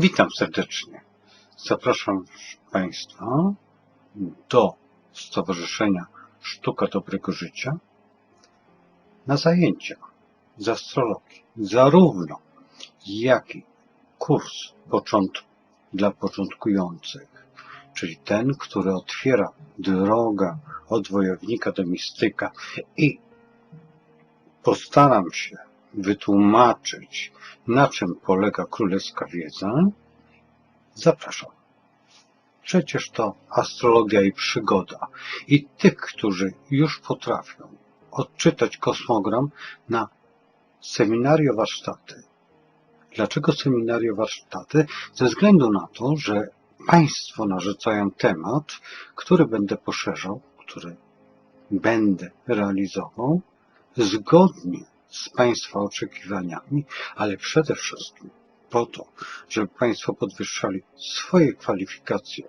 Witam serdecznie. Zapraszam Państwa do Stowarzyszenia Sztuka Dobrego Życia na zajęcia z astrologii, zarówno jak i kurs początku dla początkujących, czyli ten, który otwiera drogę od wojownika do mistyka i postaram się wytłumaczyć, na czym polega królewska wiedza, zapraszam. Przecież to astrologia i przygoda. I tych, którzy już potrafią odczytać kosmogram na seminario warsztaty. Dlaczego seminario warsztaty? Ze względu na to, że Państwo narzucają temat, który będę poszerzał, który będę realizował zgodnie z Państwa oczekiwaniami, ale przede wszystkim po to, żeby Państwo podwyższali swoje kwalifikacje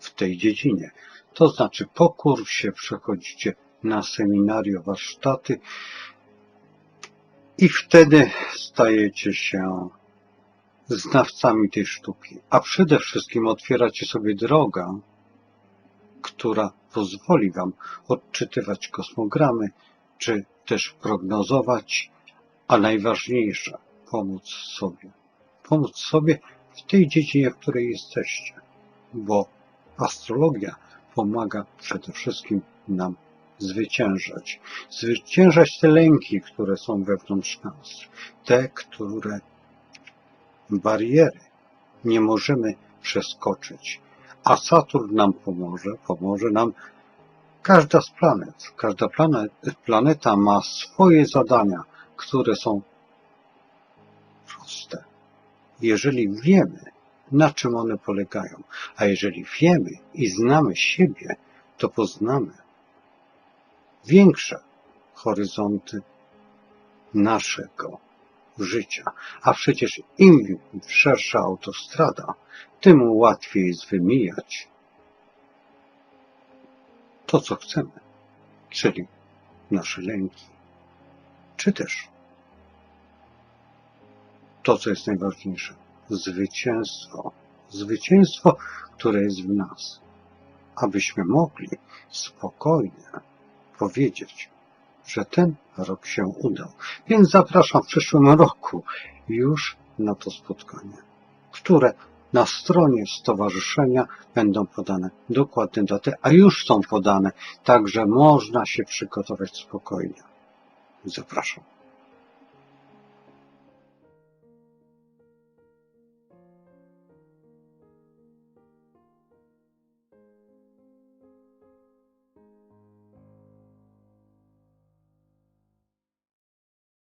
w tej dziedzinie. To znaczy po kursie przechodzicie na seminario warsztaty i wtedy stajecie się znawcami tej sztuki, a przede wszystkim otwieracie sobie drogę, która pozwoli Wam odczytywać kosmogramy, czy też prognozować, a najważniejsze, pomóc sobie. Pomóc sobie w tej dziedzinie, w której jesteście, bo astrologia pomaga przede wszystkim nam zwyciężać. Zwyciężać te lęki, które są wewnątrz nas, te, które bariery nie możemy przeskoczyć. A Saturn nam pomoże, pomoże nam Każda z planet, każda planet, planeta ma swoje zadania, które są proste. Jeżeli wiemy, na czym one polegają, a jeżeli wiemy i znamy siebie, to poznamy większe horyzonty naszego życia. A przecież im szersza autostrada, tym łatwiej jest wymijać to, co chcemy, czyli nasze lęki, czy też to, co jest najważniejsze, zwycięstwo. Zwycięstwo, które jest w nas, abyśmy mogli spokojnie powiedzieć, że ten rok się udał. Więc zapraszam w przyszłym roku już na to spotkanie, które na stronie stowarzyszenia będą podane dokładne daty, a już są podane, także można się przygotować spokojnie. Zapraszam.